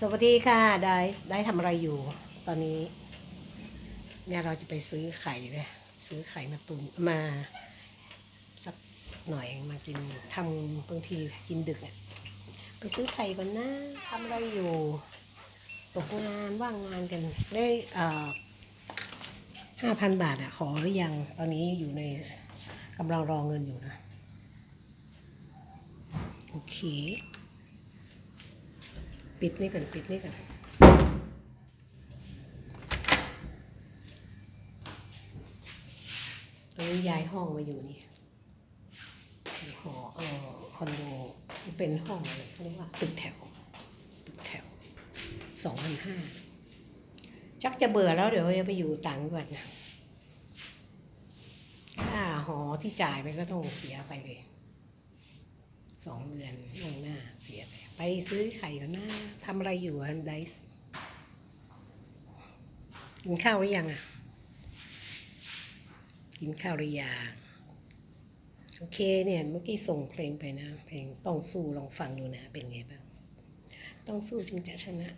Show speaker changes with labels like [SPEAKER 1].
[SPEAKER 1] สวัสดีค่ะได้ได้ทำอะไรอยู่ ตอนนี้ เนี่ยเราจะไปซื้อไข่เลยซื้อไข่มาตุนมาสักหน่อยมากินทำบางทีกินดึกอะไปซื้อไข่ก่อนนะทำอะไรอยู่ตกงานว่างงานกันได้ห้าพันบาทอะขอหรือยังตอนนี้อยู่ในกำลังรอเงินอยู่นะ โอเค ปิดนี่ก่อนปิดนี่ก่อนตอนนี้ย้ายห้องมาอยู่นี่หอเอ่อคอนโดเป็นห้องอะไรเขาเรียกว่าตึกแถวตึกแถวสองพันห้าชักจะเบื่อแล้วเดี๋ยวจะไปอยู่ต่างจังหวัดนะค่าหอที่จ่ายไปก็ต้องเสียไปเลยสองเดือนลงหน้า ซื้อไข่ก่อนหน้าทำอะไรอยู่อันไดส์กินข้าวหรือยังอะ กินข้าวหรือยังโอเคเนี่ยเมื่อกี้ส่งเพลงไปนะ เพลงต้องสู้ลองฟังดูนะ เป็นไงบ้าง ต้องสู้จึงจะชนะ